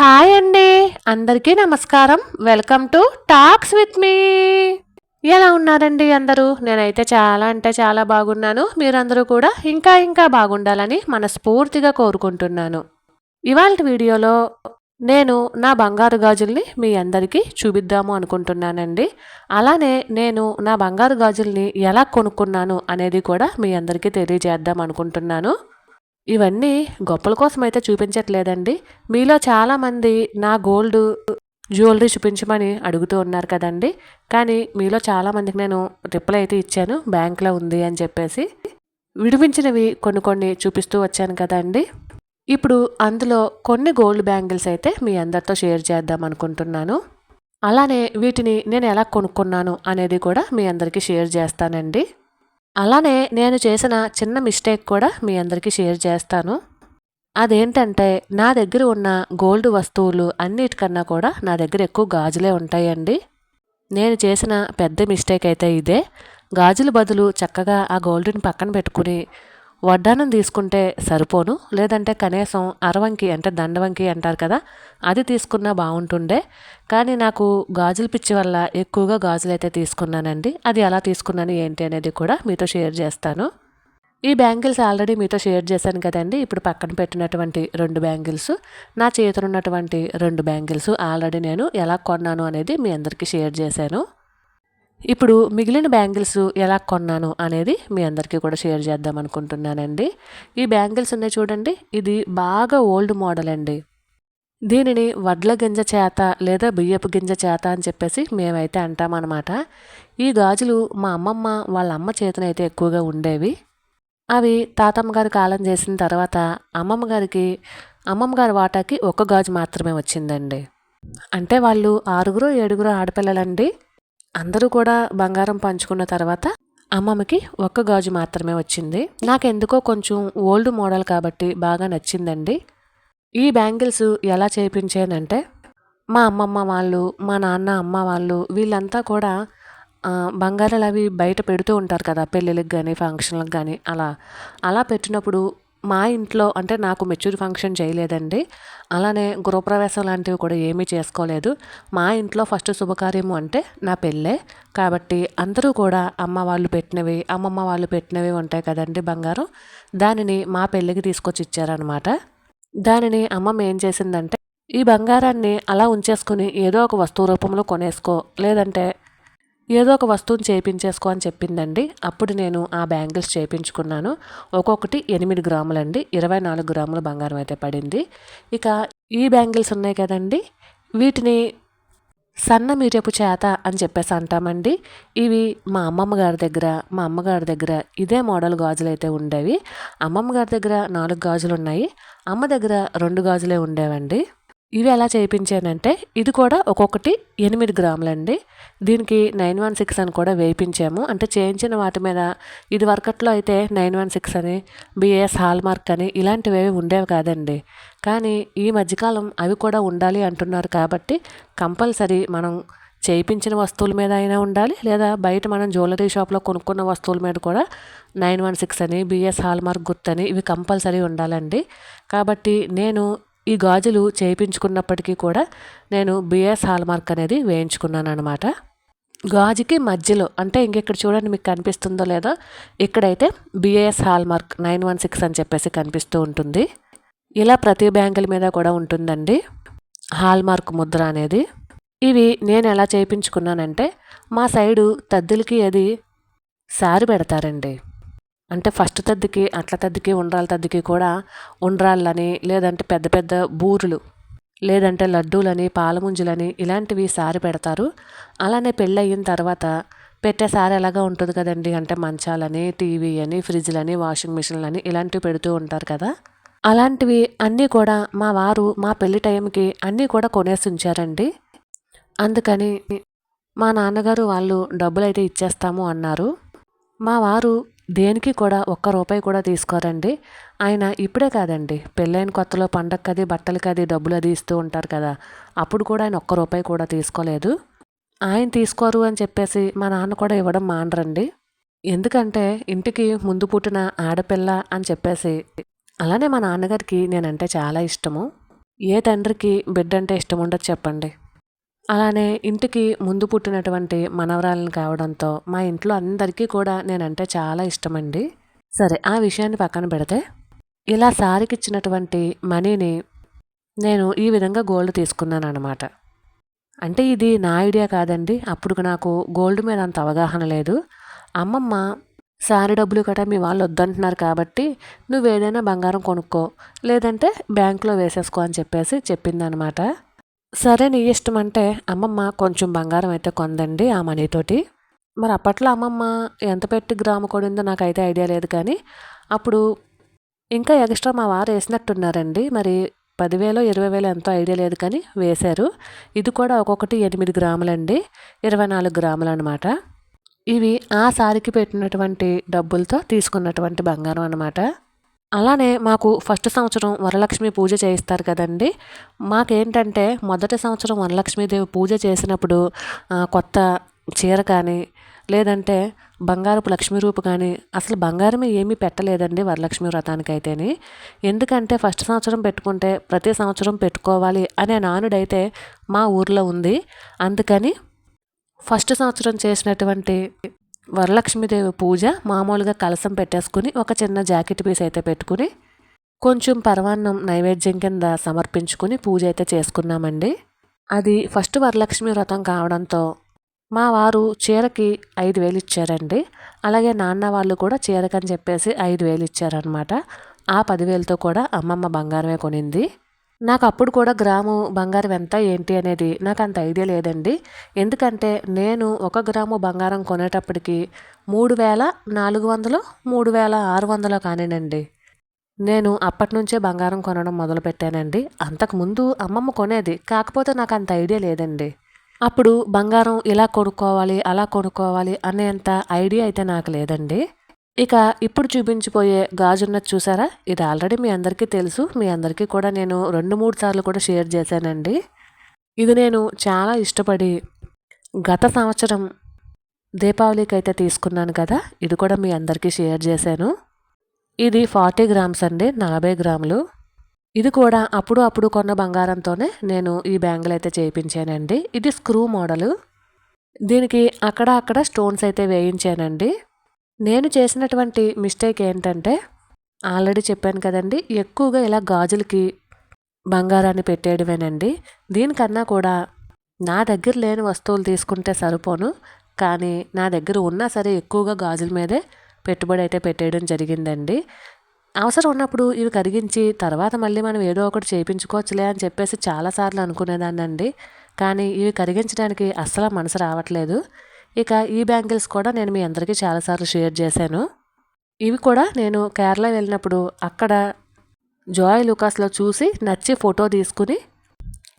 Hi అండి. అందరికీ నమస్కారం. Welcome to talks with me. ఎలా ఉన్నారండి అందరూ? నేనైతే చాలా అంటే చాలా బాగున్నాను. మీరందరూ కూడా ఇంకా ఇంకా బాగుండాలని మనస్ఫూర్తిగా కోరుకుంటున్నాను. ఇవాళ వీడియోలో నేను నా బంగారు గాజుల్ని మీ అందరికీ చూపిద్దాము అనుకుంటున్నానండి. అలానే నేను నా బంగారు గాజుల్ని ఎలా కొనుక్కున్నాను అనేది కూడా మీ అందరికీ తెలియజేద్దాం అనుకుంటున్నాను. ఇవన్నీ గొప్పల కోసం అయితే చూపించట్లేదండి. మీలో చాలామంది నా గోల్డ్ జ్యువెలరీ చూపించమని అడుగుతూ ఉన్నారు కదండి. కానీ మీలో చాలామందికి నేను రిప్లై అయితే ఇచ్చాను. బ్యాంక్లో ఉంది అని చెప్పేసి విడిపించినవి కొన్ని కొన్ని చూపిస్తూ వచ్చాను కదండి. ఇప్పుడు అందులో కొన్ని గోల్డ్ బ్యాంగిల్స్ అయితే మీ అందరితో షేర్ చేద్దాం అనుకుంటున్నాను. అలానే వీటిని నేను ఎలా కొనుక్కున్నాను అనేది కూడా మీ అందరికీ షేర్ చేస్తానండి. అలానే నేను చేసిన చిన్న మిస్టేక్ కూడా మీ అందరికీ షేర్ చేస్తాను. అదేంటంటే నా దగ్గర ఉన్న గోల్డ్ వస్తువులు అన్నిటికన్నా కూడా నా దగ్గర ఎక్కువ గాజులే ఉంటాయండి. నేను చేసిన పెద్ద మిస్టేక్ అయితే ఇదే. గాజుల బదులు చక్కగా ఆ గోల్డ్ని పక్కన పెట్టుకుని వడ్డానం తీసుకుంటే సరిపోను లేదంటే కనీసం అరవంకి అంటే దండవంకి అంటారు కదా అది తీసుకున్నా బాగుంటుండే. కానీ నాకు గాజుల పిచ్చి వల్ల ఎక్కువగా గాజులు అయితే తీసుకున్నానండి. అది ఎలా తీసుకున్నాను ఏంటి అనేది కూడా మీతో షేర్ చేస్తాను. ఈ బ్యాంగిల్స్ ఆల్రెడీ మీతో షేర్ చేశాను కదండి. ఇప్పుడు పక్కన పెట్టినటువంటి రెండు బ్యాంగిల్స్ నా చేతులు ఉన్నటువంటి రెండు బ్యాంగిల్స్ ఆల్రెడీ నేను ఎలా కొన్నాను అనేది మీ అందరికీ షేర్ చేశాను. ఇప్పుడు మిగిలిన బ్యాంగిల్స్ ఎలా కొన్నాను అనేది మీ అందరికీ కూడా షేర్ చేద్దాం అనుకుంటున్నానండి. ఈ బ్యాంగిల్స్ ఉన్నాయి చూడండి ఇది బాగా ఓల్డ్ మోడల్ అండి. దీనిని వడ్ల గింజ చేత లేదా బియ్యపు గింజ చేత అని చెప్పేసి మేమైతే అంటామన్నమాట ఈ గాజులు మా అమ్మమ్మ వాళ్ళ అమ్మ చేతనైతే ఎక్కువగా ఉండేవి. అవి తాతమ్మ గారి కాలం చేసిన తర్వాత అమ్మమ్మ గారికి అమ్మమ్మ గారి వాటాకి ఒక గాజు మాత్రమే వచ్చిందండి. అంటే వాళ్ళు ఆరుగురు ఏడుగురు ఆడపిల్లలండి. అందరూ కూడా బంగారం పంచుకున్న తర్వాత అమ్మమ్మకి ఒక్క గాజు మాత్రమే వచ్చింది. నాకెందుకో కొంచెం ఓల్డ్ మోడల్ కాబట్టి బాగా నచ్చిందండి. ఈ బ్యాంగిల్స్ ఎలా చేయించానంటే మా అమ్మమ్మ వాళ్ళు మా నాన్న అమ్మ వాళ్ళు వీళ్ళంతా కూడా బంగారాలు అవి బయట పెడుతూ ఉంటారు కదా పెళ్ళిళ్ళకి కానీ ఫంక్షన్లకు కానీ అలా అలా పెట్టినప్పుడు మా ఇంట్లో అంటే నాకు మెచ్యూర్ ఫంక్షన్ చేయలేదండి. అలానే గృహప్రవేశం లాంటివి కూడా ఏమీ చేసుకోలేదు. మా ఇంట్లో ఫస్ట్ శుభకార్యము అంటే నా పెళ్ళే. కాబట్టి అందరూ కూడా అమ్మ వాళ్ళు పెట్టినవి అమ్మమ్మ వాళ్ళు పెట్టినవి ఉంటాయి కదండి బంగారం. దానిని మా పెళ్ళికి తీసుకొచ్చి ఇచ్చారనమాట దానిని అమ్మమ్మ ఏం చేసిందంటే ఈ బంగారాన్ని అలా ఉంచేసుకుని ఏదో ఒక వస్తువు రూపంలో కొనేసుకో లేదంటే ఏదో ఒక వస్తువుని చేయించేసుకో అని చెప్పిందండి. అప్పుడు నేను ఆ బ్యాంగిల్స్ చేయించుకున్నాను ఒక్కొక్కటి ఎనిమిది గ్రాములండి. ఇరవై నాలుగు గ్రాముల బంగారం అయితే పడింది. ఇక ఈ బ్యాంగిల్స్ ఉన్నాయి కదండి. వీటిని సన్న మీరపు చేత అని చెప్పేసి అంటామండి. ఇవి మా అమ్మమ్మ గారి దగ్గర మా అమ్మగారి దగ్గర ఇదే మోడల్ గాజులు అయితే ఉండేవి. అమ్మమ్మ గారి దగ్గర నాలుగు గాజులు ఉన్నాయి. అమ్మ దగ్గర రెండు గాజులే ఉండేవండి. ఇవి ఎలా చేయించానంటే ఇది కూడా ఒక్కొక్కటి ఎనిమిది గ్రాములండి. దీనికి నైన్ వన్ సిక్స్ అని కూడా వేయించాము. అంటే చేయించిన వాటి మీద ఇది వరకట్లో అయితే నైన్ వన్ సిక్స్ అని బిఏఎస్ హాల్మార్క్ అని ఇలాంటివి ఉండేవి కాదండి. కానీ ఈ మధ్యకాలం అవి కూడా ఉండాలి అంటున్నారు కాబట్టి కంపల్సరీ మనం చేయించిన వస్తువుల మీద అయినా ఉండాలి లేదా బయట మనం జ్యువెలరీ షాప్లో కొనుక్కున్న వస్తువుల మీద కూడా నైన్ వన్ సిక్స్ అని బిఎస్ హాల్మార్క్ గుర్తు అని ఇవి కంపల్సరీ ఉండాలండి. కాబట్టి నేను ఈ గాజులు చేయించుకున్నప్పటికీ కూడా నేను బిఎస్ హాల్మార్క్ అనేది వేయించుకున్నాను అనమాట గాజుకి మధ్యలో అంటే ఇంకెక్కడ చూడండి మీకు కనిపిస్తుందో లేదో ఇక్కడైతే BIS hallmark nine one six అని చెప్పేసి కనిపిస్తూ ఉంటుంది. ఇలా ప్రతి బ్యాంకుల మీద కూడా ఉంటుందండి. హాల్మార్క్ ముద్ర అనేది. ఇవి నేను ఎలా చేయించుకున్నానంటే మా సైడు తద్దులకి అది సారి పెడతారండి. అంటే ఫస్ట్ తద్దికి అట్ల తద్దికి ఉండ్రాల తద్దికి కూడా ఉండ్రాళ్ళని లేదంటే పెద్ద పెద్ద బూరులు లేదంటే లడ్డూలని పాలముంజులని ఇలాంటివి సారి పెడతారు. అలానే పెళ్ళి అయిన తర్వాత పెట్టే సారి ఎలాగా ఉంటుంది కదండి? అంటే మంచాలని టీవీ అని ఫ్రిడ్జ్లని వాషింగ్ మిషన్లని ఇలాంటివి పెడుతూ ఉంటారు కదా? అలాంటివి అన్నీ కూడా మా వారు మా పెళ్ళి టైంకి అన్నీ కూడా కొనేసి ఉంచారండి. అందుకని మా నాన్నగారు వాళ్ళు డబ్బులు అయితే ఇచ్చేస్తాము అన్నారు. మా వారు దేనికి కూడా ఒక్క రూపాయి కూడా తీసుకోరండి. ఆయన ఇప్పుడే కాదండి. పెళ్ళైన కొత్తలో పండగ అది బట్టలకి అది డబ్బులు అది ఇస్తూ ఉంటారు కదా. అప్పుడు కూడా ఆయన ఒక్క రూపాయి కూడా తీసుకోలేదు. ఆయన తీసుకోరు అని చెప్పేసి మా నాన్న కూడా ఇవ్వడం మానరండి. ఎందుకంటే ఇంటికి ముందు పుట్టిన ఆడపిల్ల అని చెప్పేసి అలానే మా నాన్నగారికి నేనంటే చాలా ఇష్టము. ఏ తండ్రికి బిడ్డ అంటే ఇష్టం ఉండదు చెప్పండి. అలానే ఇంటికి ముందు పుట్టినటువంటి మనవరాలను కావడంతో మా ఇంట్లో అందరికీ కూడా నేనంటే చాలా ఇష్టమండి. సరే ఆ విషయాన్ని పక్కన పెడితే ఇలా సారికి ఇచ్చినటువంటి మనీని నేను ఈ విధంగా గోల్డ్ తీసుకున్నాను అనమాట అంటే ఇది నా ఐడియా కాదండి. అప్పుడు నాకు గోల్డ్ మీద అంత అవగాహన లేదు. అమ్మమ్మ సారీ డబ్బులు కట్ట మీ వాళ్ళు వద్దంటున్నారు కాబట్టి నువ్వు ఏదైనా బంగారం కొనుక్కో లేదంటే బ్యాంకులో వేసేసుకో అని చెప్పేసి చెప్పిందనమాట సరే నీ ఇష్టం అంటే అమ్మమ్మ కొంచెం బంగారం అయితే కొందండి ఆ మనీతోటి. మరి అప్పట్లో అమ్మమ్మ ఎంత పెట్టి గ్రాము కొడిందో నాకైతే ఐడియా లేదు కానీ అప్పుడు ఇంకా ఎక్స్ట్రా మా వారు వేసినట్టున్నారండి. మరి పదివేలు ఇరవై వేలు ఎంతో ఐడియా లేదు కానీ వేశారు. ఇది కూడా ఒక్కొక్కటి ఎనిమిది గ్రాములండి ఇరవై నాలుగు గ్రాములు అనమాట ఇవి ఆ సారికి పెట్టినటువంటి డబ్బులతో తీసుకున్నటువంటి బంగారం అనమాట అలానే మాకు ఫస్ట్ సంవత్సరం వరలక్ష్మి పూజ చేయిస్తారు కదండి. మాకేంటంటే మొదటి సంవత్సరం వరలక్ష్మీదేవి పూజ చేసినప్పుడు కొత్త చీర కానీ లేదంటే బంగారపు లక్ష్మీ రూపు కానీ అసలు బంగారమే ఏమీ పెట్టలేదండి వరలక్ష్మి వ్రతానికి అయితేని ఎందుకంటే ఫస్ట్ సంవత్సరం పెట్టుకుంటే ప్రతి సంవత్సరం పెట్టుకోవాలి అనే నానుడైతే మా ఊర్లో ఉంది. అందుకని ఫస్ట్ సంవత్సరం చేసినటువంటి వరలక్ష్మీదేవి పూజ మామూలుగా కలసం పెట్టేసుకుని ఒక చిన్న జాకెట్ పీస్ అయితే పెట్టుకుని కొంచెం పరమాన్నం నైవేద్యం కింద సమర్పించుకుని పూజ అయితే చేసుకున్నామండి. అది ఫస్ట్ వరలక్ష్మి వ్రతం కావడంతో మా వారు చీరకి ఐదు వేలు ఇచ్చారండి. అలాగే నాన్న వాళ్ళు కూడా చీరకని చెప్పేసి ఐదు వేలు ఇచ్చారనమాట ఆ పదివేలతో కూడా అమ్మమ్మ బంగారమే కొనింది. నాకు అప్పుడు కూడా గ్రాము బంగారం ఎంత ఏంటి అనేది నాకు అంత ఐడియా లేదండి. ఎందుకంటే నేను ఒక గ్రాము బంగారం కొనేటప్పటికి మూడు వేల నాలుగు వందలు మూడు వేల ఆరు వందలు కానినండి. నేను అప్పటి నుంచే బంగారం కొనడం మొదలుపెట్టానండి అంతకుముందు అమ్మమ్మ కొనేది కాకపోతే నాకు అంత ఐడియా లేదండి. అప్పుడు బంగారం ఇలా కొనుక్కోవాలి అలా కొనుక్కోవాలి అనేంత ఐడియా అయితే నాకు లేదండి. ఇక ఇప్పుడు చూపించిపోయే గాజున్నది చూసారా? ఇది ఆల్రెడీ మీ అందరికీ తెలుసు. మీ అందరికీ కూడా నేను రెండు మూడు సార్లు కూడా షేర్ చేశానండి. ఇది నేను చాలా ఇష్టపడి గత సంవత్సరం దీపావళికి అయితే తీసుకున్నాను కదా. ఇది కూడా మీ అందరికీ షేర్ చేశాను. ఇది ఫార్టీ గ్రామ్స్ అండి నలభై గ్రాములు. ఇది కూడా అప్పుడు అప్పుడు కొన్న బంగారంతోనే నేను ఈ బ్యాంగిల్ అయితే చేయించానండి. ఇది స్క్రూ మోడలు. దీనికి అక్కడ అక్కడ స్టోన్స్ అయితే వేయించానండి. నేను చేసినటువంటి మిస్టేక్ ఏంటంటే ఆల్రెడీ చెప్పాను కదండి ఎక్కువగా ఇలా గాజులకి బంగారాన్ని పెట్టేయడమేనండి. దీనికన్నా కూడా నా దగ్గర లేని వస్తువులు తీసుకుంటే సరిపోను కానీ నా దగ్గర ఉన్నా సరే ఎక్కువగా గాజుల మీదే పెట్టుబడి అయితే పెట్టేయడం జరిగిందండి. అవసరం ఉన్నప్పుడు ఇవి కరిగించి తర్వాత మళ్ళీ మనం ఏదో ఒకటి చేయించుకోవచ్చులే అని చెప్పేసి చాలాసార్లు అనుకునేదాన్ని అండి కానీ ఇవి కరిగించడానికి అస్సలు మనసు రావట్లేదు. ఇక ఈ బ్యాంగిల్స్ కూడా నేను మీ అందరికీ చాలాసార్లు షేర్ చేశాను. ఇవి కూడా నేను కేరళ వెళ్ళినప్పుడు అక్కడ జాయ్ లుకాస్లో చూసి నచ్చి ఫోటో తీసుకుని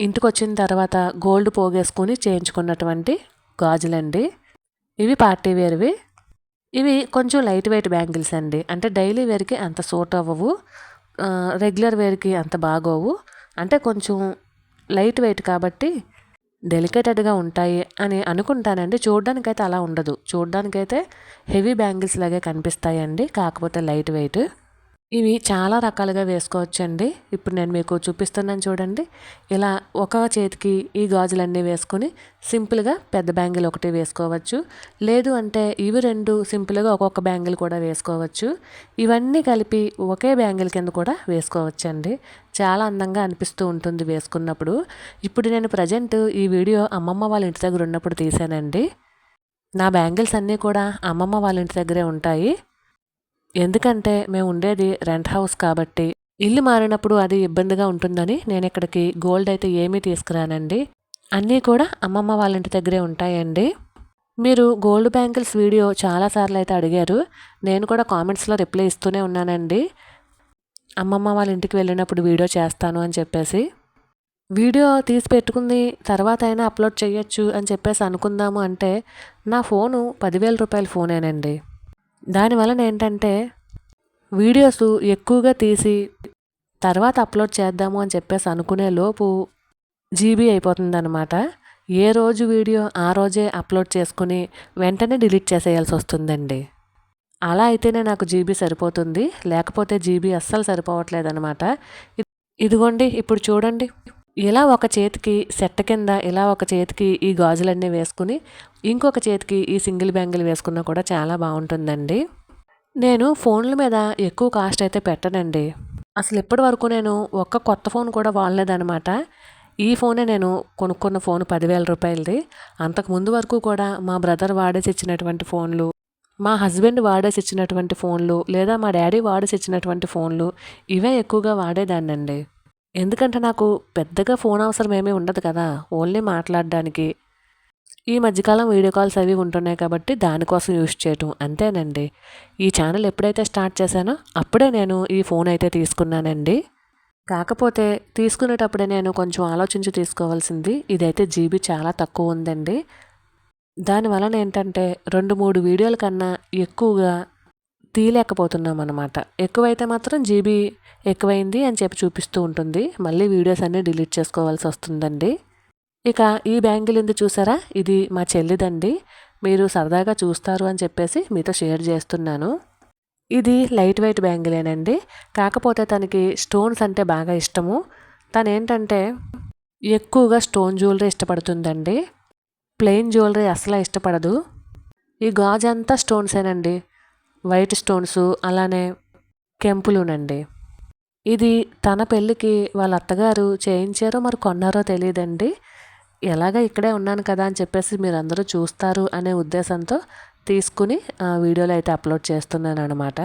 ఇంటికి వచ్చిన తర్వాత గోల్డ్ పోగేసుకుని చేయించుకున్నటువంటి గాజులండి. ఇవి పార్టీ వేర్వి. ఇవి కొంచెం లైట్ వెయిట్ బ్యాంగిల్స్ అండి. అంటే డైలీ వేర్కి అంత సూట్ అవ్వవు. రెగ్యులర్ వేర్కి అంత బాగోవు. అంటే కొంచెం లైట్ వెయిట్ కాబట్టి డెలికేటెడ్గా ఉంటాయి అని అనుకుంటానండి. చూడడానికైతే అలా ఉండదు. చూడడానికైతే హెవీ బ్యాంగిల్స్ లాగే కనిపిస్తాయండి. కాకపోతే లైట్ వెయిట్. ఇవి చాలా రకాలుగా వేసుకోవచ్చండి. ఇప్పుడు నేను మీకు చూపిస్తున్నాను చూడండి. ఇలా ఒక చేతికి ఈ గాజులన్నీ వేసుకుని సింపుల్గా పెద్ద బ్యాంగిల్ ఒకటి వేసుకోవచ్చు. లేదు అంటే ఇవి రెండు సింపుల్గా ఒక్కొక్క బ్యాంగిల్ కూడా వేసుకోవచ్చు. ఇవన్నీ కలిపి ఒకే బ్యాంగిల్ కింద కూడా వేసుకోవచ్చండి. చాలా అందంగా అనిపిస్తూ ఉంటుంది వేసుకున్నప్పుడు. ఇప్పుడు నేను ప్రజెంట్ ఈ వీడియో అమ్మమ్మ వాళ్ళ ఇంటి దగ్గర ఉన్నప్పుడు తీసానండి. నా బ్యాంగిల్స్ అన్నీ కూడా అమ్మమ్మ వాళ్ళ ఇంటి దగ్గరే ఉంటాయి. ఎందుకంటే మేము ఉండేది రెంట్ హౌస్ కాబట్టి ఇల్లు మారినప్పుడు అది ఇబ్బందిగా ఉంటుందని నేను ఇక్కడికి గోల్డ్ అయితే ఏమీ తీసుకురానండి. అన్నీ కూడా అమ్మమ్మ వాళ్ళ ఇంటి దగ్గరే ఉంటాయండి. మీరు గోల్డ్ బ్యాంకిల్స్ వీడియో చాలాసార్లు అయితే అడిగారు. నేను కూడా కామెంట్స్లో రిప్లై ఇస్తూనే ఉన్నానండి. అమ్మమ్మ వాళ్ళ ఇంటికి వెళ్ళినప్పుడు వీడియో చేస్తాను అని చెప్పేసి. వీడియో తీసి పెట్టుకుంది తర్వాత అయినా అప్లోడ్ చేయొచ్చు అని చెప్పేసి అనుకుందాము అంటే నా ఫోను పదివేల రూపాయల ఫోనేనండి దానివలన ఏంటంటే వీడియోస్ ఎక్కువగా తీసి తర్వాత అప్లోడ్ చేద్దాము అని చెప్పేసి అనుకునే లోపు జీబీ అయిపోతుందన్నమాట. ఏ రోజు వీడియో ఆ రోజే అప్లోడ్ చేసుకుని వెంటనే డిలీట్ చేసేయాల్సి వస్తుందండి. అలా అయితేనే నాకు జీబీ సరిపోతుంది. లేకపోతే జీబీ అస్సలు సరిపోవట్లేదన్నమాట. ఇదిగోండి ఇప్పుడు చూడండి. ఇలా ఒక చేతికి సెట్ట కింద ఇలా ఒక చేతికి ఈ గాజులన్నీ వేసుకుని ఇంకొక చేతికి ఈ సింగిల్ బ్యాంగిల్ వేసుకున్నా కూడా చాలా బాగుంటుందండి. నేను ఫోన్ల మీద ఎక్కువ కాస్ట్ అయితే పెట్టనండి. అసలు ఇప్పటి వరకు నేను ఒక్క కొత్త ఫోన్ కూడా వాడలేదనమాట ఈ ఫోనే నేను కొనుక్కున్న ఫోన్ పదివేల రూపాయలది. అంతకు ముందు వరకు కూడా మా బ్రదర్ వాడేసి ఇచ్చినటువంటి ఫోన్లు మా హస్బెండ్ వాడేసి ఇచ్చినటువంటి ఫోన్లు లేదా మా డాడీ వాడేసి ఇచ్చినటువంటి ఫోన్లు ఇవే ఎక్కువగా వాడేదాన్నండి. ఎందుకంటే నాకు పెద్దగా ఫోన్ అవసరం ఏమీ ఉండదు కదా ఓన్లీ మాట్లాడడానికి. ఈ మధ్యకాలం వీడియో కాల్స్ అవి ఉంటున్నాయి కాబట్టి దానికోసం యూజ్ చేయటం అంతేనండి. ఈ ఛానల్ ఎప్పుడైతే స్టార్ట్ చేశానో అప్పుడే నేను ఈ ఫోన్ అయితే తీసుకున్నానండి. కాకపోతే తీసుకునేటప్పుడే నేను కొంచెం ఆలోచించి తీసుకోవాల్సింది ఇదైతే జీబీ చాలా తక్కువ ఉందండి. దానివలన ఏంటంటే రెండు మూడు వీడియోల కన్నా ఎక్కువగా తీయలేకపోతున్నాం అనమాట ఎక్కువైతే మాత్రం జీబీ ఎక్కువైంది అని చెప్పి చూపిస్తూ ఉంటుంది. మళ్ళీ వీడియోస్ అన్నీ డిలీట్ చేసుకోవాల్సి వస్తుందండి. ఇక ఈ బ్యాంగిల్ ఉంది చూసారా? ఇది మా చెల్లిదండి. మీరు సరదాగా చూస్తారు అని చెప్పేసి మీతో షేర్ చేస్తున్నాను. ఇది లైట్ వెయిట్ బ్యాంగిలేనండి. కాకపోతే తనకి స్టోన్స్ అంటే బాగా ఇష్టము. తను ఏంటంటే ఎక్కువగా స్టోన్ జ్యువెలరీ ఇష్టపడుతుందండి. ప్లెయిన్ జ్యువెలరీ అసలు ఇష్టపడదు. ఈ గాజు అంతా స్టోన్సేనండి. వైట్ స్టోన్స్ అలానే కెంపులునండి. ఇది తన పెళ్ళికి వాళ్ళ అత్తగారు చేయించారో మరి కొన్నారో తెలియదండి. ఎలాగ ఇక్కడే ఉన్నాను కదా అని చెప్పేసి మీరు అందరూ చూస్తారు అనే ఉద్దేశంతో తీసుకుని వీడియోలో అయితే అప్లోడ్ చేస్తున్నాను అనమాట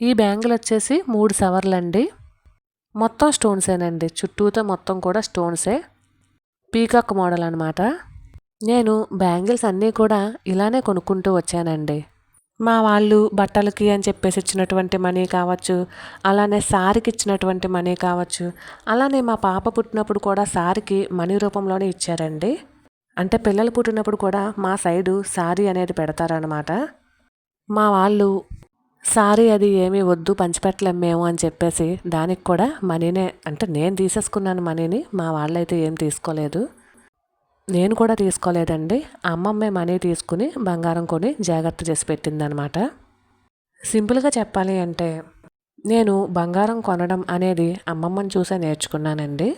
ఈ బ్యాంగిల్ వచ్చేసి మూడు సవర్లండి. మొత్తం స్టోన్సేనండి. చుట్టూతో మొత్తం కూడా స్టోన్సే. పీకాక్ మోడల్ అనమాట నేను బ్యాంగిల్స్ అన్నీ కూడా ఇలానే కొనుక్కుంటూ వచ్చానండి. మా వాళ్ళు బట్టలకి అని చెప్పేసి ఇచ్చినటువంటి మనీ కావచ్చు అలానే సారికి ఇచ్చినటువంటి మనీ కావచ్చు అలానే మా పాప పుట్టినప్పుడు కూడా సారికి మనీ రూపంలోనే ఇచ్చారండి. అంటే పిల్లలు పుట్టినప్పుడు కూడా మా సైడు సారీ అనేది పెడతారనమాట మా వాళ్ళు సారీ అది ఏమీ వద్దు పంచిపెట్టలేం మేము అని చెప్పేసి దానికి కూడా మనీనే అంటే నేను తీసేసుకున్నాను మనీని మా వాళ్ళైతే ఏం తీసుకోలేదు. నేను కూడా తీసుకోలేదండి. అమ్మమ్మే మనీ తీసుకుని బంగారం కొని జాగ్రత్త చేసి పెట్టిందనమాట. సింపుల్గా చెప్పాలి అంటే నేను బంగారం కొనడం అనేది అమ్మమ్మని చూసే నేర్చుకున్నానండి.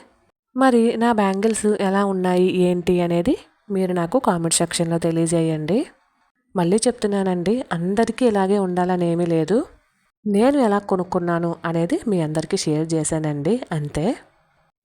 మరి నా బ్యాంగిల్స్ ఎలా ఉన్నాయి? ఏంటి? అనేది మీరు నాకు కామెంట్ సెక్షన్లో తెలియజేయండి. మళ్ళీ చెప్తున్నానండి అందరికీ ఇలాగే ఉండాలని ఏమీ లేదు. నేను ఎలా కొనుక్కున్నాను అనేది మీ అందరికీ షేర్ చేశానండి. అంతే.